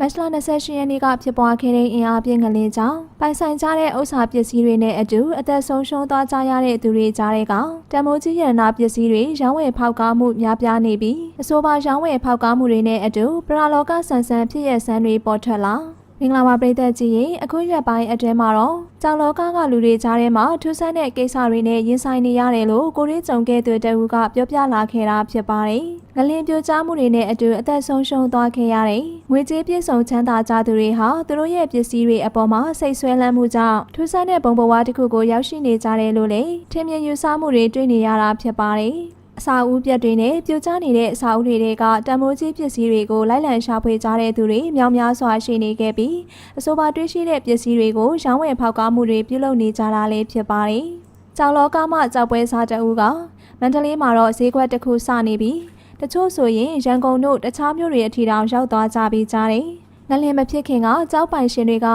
မတ်လ28ရက်နေ့ကဖြစ်ပွားခဲ့တဲ့အင်အားပြင်းငလင်းကြောင့်ပိုင်ဆိုင်ကြတဲ့ဥစ္စာပစ္စည်းတွေနဲ့အတူအသက်ဆုံးရှုံးသွားကြရတဲ့သူတွေကြားတဲ့ကတမိုးကြီးရတနာပစ္စည်းတွေရောင်းဝယ်ဖောက်ကားမှုများပြားနေပြီးအဆိုပါရောင်းဝယ်ဖောက်ကားမှုတွေနဲ့အတူပရာလောကဆန်ဆန်ဖြစ်ရဆန်းတွေပေါ်ထွက်လာ မင်္ဂလာပါပရိသတ်ကြီးရေအခုရက်ပိုင်းအတွင်းမှာတော့ကြောင်လောကကလူတွေကြားထဲမှာထူးဆန်းတဲ့ကိစ္စတွေနဲ့ရင်ဆိုင်နေရတယ်လို့ကိုရီးကြုံခဲ့သူတအူကပြောပြလာခဲ့တာဖြစ်ပါတယ်။ငလင်ပြိုကျမှုတွေနဲ့အတူအသက်ဆုံးရှုံးသွားခဲ့ရတဲ့ငွေကြေးပြည့်စုံချမ်းသာကြသူတွေဟာသူတို့ရဲ့ပစ္စည်းတွေအပေါ်မှာစိတ်ဆွဲလန်းမှုကြောင့်ထူးဆန်းတဲ့ဘုံဘဝတစ်ခုကိုရောက်ရှိနေကြတယ်လို့လည်းထင်မြင်ယူဆမှုတွေတွေ့နေရတာဖြစ်ပါတယ်။ အစာအုပ်ပြက်တွေနဲ့ပြိုကျနေတဲ့အစာအုပ်တွေတွေကတံမိုးကြီးပစ္စည်းတွေကိုလိုက်လံရှာဖွေကြတဲ့သူတွေမြောင်များစွာရှိနေခဲ့ပြီးအဆိုပါတွေ့ရှိတဲ့ပစ္စည်းတွေကိုရောင်းဝယ်ဖောက်ကားမှုတွေပြုလုပ်နေကြတာလည်းဖြစ်ပါတယ်။ကြောင်လောကမှကြောက်ပွဲစားတအူးကမန္တလေးမှာတော့ဈေးကွက်တစ်ခုစနေပြီးတချို့ဆိုရင်ရန်ကုန်တို့တခြားမြို့တွေအထီတောင်ရောက်သွားကြပြီးကြတယ်။ ငလင်မဖြစ်ခင်ကကြောက်ပိုင်ရှင်တွေက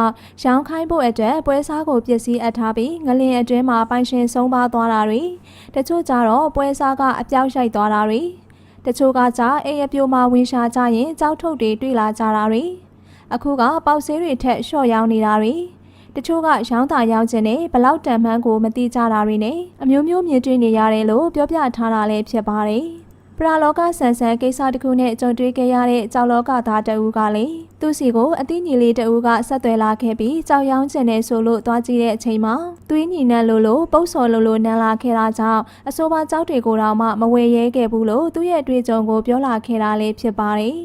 ရောင်းခိုင်းဖို့အတွက်ပွဲစားကိုပစ္စည်းအပ်ထားပြီးငလင်အတွင်းမှာပိုင်ရှင်ဆုံးပါသွားတာတွေတချို့ကြတော့ပွဲစားကအပြောက်ရိုက်သွားတာတွေတချို့ကကြအိမ်အပြိုမှာဝင်ရှာကြရင်ကြောက်ထုတ်တွေတွေ့လာကြတာတွေအခုကပေါက်ဆေးတွေထက်လျှော့ရောင်းနေတာတွေတချို့ကရောင်းတာရောင်းခြင်းနဲ့ဘလောက်တန်မှန်းကိုမသိကြတာတွေနဲ့အမျိုးမျိုးမြင်တွေ့နေရတယ်လို့ပြောပြထားတာလည်းဖြစ်ပါတယ် ပရာလောကဆန်ဆန်ကိစ္စတစ်ခုနဲ့ကြုံတွေ့ခဲ့ရတဲ့ကြောက်လောကသားတအူးကလည်းသူစီကိုအသိညီလေးတအူးကဆက်သွယ်လာခဲ့ပြီးကြောက်ရောင်းကျင်နေဆိုလို့သွားကြည့်တဲ့အချိန်မှာသွေးညီနှံလို့လို့ပုတ်စော်လို့လို့နန်းလာခဲ့တာကြောင့်အဆိုပါကြောက်တွေကိုတော့မှမဝယ်ရဲခဲ့ဘူးလို့သူ့ရဲ့အတွေ့အကြုံကိုပြောလာခဲ့တာလေးဖြစ်ပါတယ်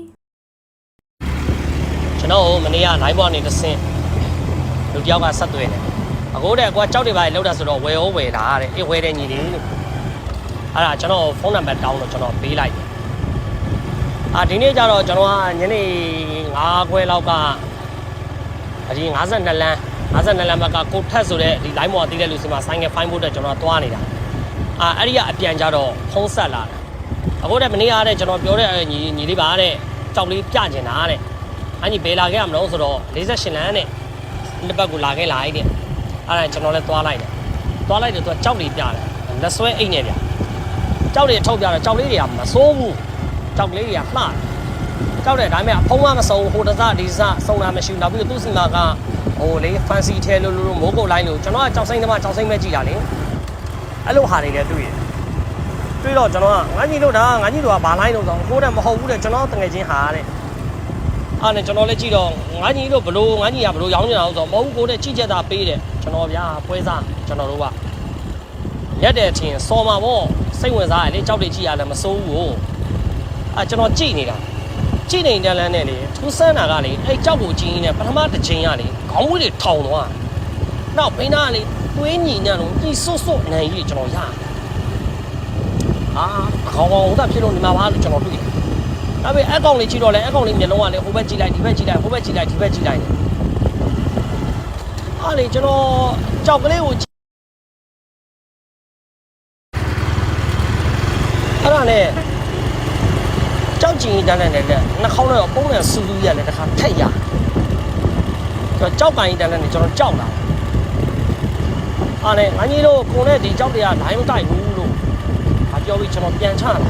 ကျွန်တော်တို့မနေ့က live ပေါ်နေတစ်ဆင့်လူတယောက်ကဆက်သွယ်တယ်အခုတည်းကွာကြောက်တွေပါလေလောက်တာဆိုတော့ဝယ်ဩဝယ်တာတဲ့အေးဝယ်တယ်ညီလေးလို့ အဲ့ဒါကျွန်တော်ဖုန်းနံပါတ်တောင်းလို့ကျွန်တော်ပေးလိုက်တယ်အာဒီနေ့ကျတော့ကျွန်တော်ကညနေ9ခွဲလောက်ကအဒီ52လမ်း52လမ်းဘက်ကကိုထက်ဆိုတဲ့ဒီ line ပေါ်တည်တဲ့လူစီမှာဆိုင်ငယ်ဖိုင်းဖို့အတွက်ကျွန်တော်သွားနေတာအာအဲ့ဒီကအပြန်ကြတော့ဖုန်းဆက်လာတယ်အခုတည်းမနေ့ကတဲ့ကျွန်တော်ပြောတဲ့ညီညီလေးပါတဲ့ကြောက်လေးပြကျင်တာတဲ့အညီဘယ်လာခဲ့ရမလို့ဆိုတော့48လမ်းနဲ့နှစ်ပတ်ကိုလာခဲ့လာလိုက်တဲ့အဲ့ဒါကျွန်တော်လည်းသွားလိုက်တယ်သွားလိုက်တယ်သူကကြောက်လေးပြတယ်လက်ဆွဲအိတ်နဲ့ဗျ ကြောက်လေးထုတ်ပြတယ်ကြောက်လေးတွေကမစိုးဘူးကြောက်ကလေးတွေကလှတယ်ကြောက်တယ်ဒါပေမဲ့အဖုံးမမစုံဟိုတစဒီစစုံတာမရှိဘူးနောက်ပြီးတော့သူ့စီမာကဟိုလေ fancy ထဲလို့လို့မိုးကုတ်လိုက်လို့ကျွန်တော်ကကြောက်စိမ့်သမားကြောက်စိမ့်ပဲကြည်တာလေအဲ့လိုဟာတွေလည်းတွေ့ရတွေ့တော့ကျွန်တော်ကငါကြီးတို့ဒါငါကြီးတို့ကဘာလိုက်လို့ဆိုတော့ကိုယ်တည်းမဟုတ်ဘူးတဲ့ကျွန်တော်တငယ်ချင်းဟာတဲ့အားနဲ့ကျွန်တော်လည်းကြည့်တော့ငါကြီးတို့ဘလို့ငါကြီးကဘလို့ရောင်းနေတာလို့ဆိုတော့မဟုတ်ဘူးကိုတဲ့ကြည့်ချက်တာပေးတယ်ကျွန်တော်ဗျာပွဲစားကျွန်တော်တို့က ရက်တဲ့အချင်းစော်မှာပေါ့စိတ်ဝင်စားရလေကြောက်တွေကြည့်ရလည်းမစိုးဘူးအာကျွန်တော်ကြည့်နေတာကြည့်နေတဲ့လမ်းနဲ့လေထူးဆန်းတာကလေအဲ့ကြောက်ကိုကြည့်နေပထမတစ်ချိန်ကလေခေါင်းဝေးတွေထောင်သွားနောက်ဘိန်းသားကလေသွေးညီညံ့လို့ကြီးစွတ်စွတ်နိုင်ကြီးကျွန်တော်ရအာအခေါင်းကောင်ဟိုတာဖြစ်လို့ဒီမှာပါလို့ကျွန်တော်တွေ့တယ်ဒါပေမဲ့အကောင်လေးကြည့်တော့လဲအကောင်လေးမျက်လုံးကလည်းဟိုဘက်ကြည့်လိုက်ဒီဘက်ကြည့်လိုက်ဟိုဘက်ကြည့်လိုက်ဒီဘက်ကြည့်လိုက်အားလေကျွန်တော်ကြောက်ကလေးကိုကြည့် အဲ့ဒါနဲ့ကြောက်ကြည့်တန်းတန်းနဲ့လက်နှာခေါင်းနဲ့ပုံနဲ့စူးစူးရလဲတခါထက်ရကျွန်တော်ကြောက်ကန်တန်းတန်းနဲ့ကျွန်တော်ကြောက်လာအားလေငါကြီးတို့ကိုနဲ့ဒီကြောက်တွေကလိုင်းမတိုက်ဘူးလို့ငါပြောပြီးကျွန်တော်ပြန်ချလာ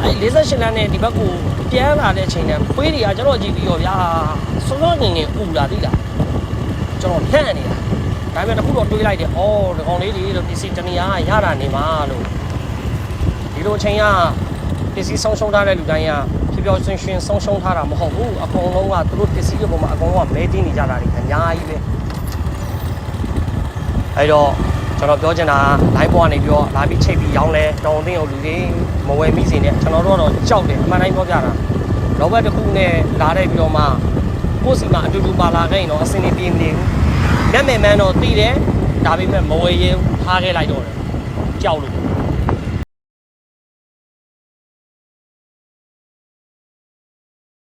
အဲ48လမ်းနဲ့ဒီဘက်ကိုပြန်လာတဲ့အချိန်တည်းခွေးတွေကကျွန်တော်ကြည့်ပြီးတော့ဗျာစောစောငင်ငင်ဥလာသိလားကျွန်တော်လန့်နေတာဒါပေမဲ့တခုတော့တွေးလိုက်တယ်အော်ဒီကောင်လေးလေးလို့ပစ္စည်းတနေရာရတာနေမှာလို့ ဒီလိုအချိန်ကပစ္စည်းဆုံးရှုံးထားတဲ့လူတိုင်းကဖြောဖြောရှင်ရှင်ဆုံးရှုံးထားတာမဟုတ်ဘူးအကုန်လုံးကသူတို့ပစ္စည်းတွေပေါ်မှာအကုန်လုံးကမဲတင်းနေကြတာတွေအများကြီးပဲအဲ့တော့ကျွန်တော်ပြောချင်တာ live ပေါ်ကနေပြောလာပြီးချိတ်ပြီးရောင်းလဲတောင်းသိအောင်လူတွေမဝယ်မိစေနဲ့ကျွန်တော်တို့ကတော့ကြောက်တယ်အမှန်တိုင်းပြောပြတာလောဘတစ်ခုနဲ့လာတဲ့ပြီးတော့မှကိုယ့်စီမှာအတူတူပါလာခဲ့ရင်တော့အစင်းနေပြေးမနေဘူးမျက်မြင်မှန်းတော့တည်တယ်ဒါပေမဲ့မဝယ်ရင်ထားခဲ့လိုက်တော့တယ်ကြောက်လို့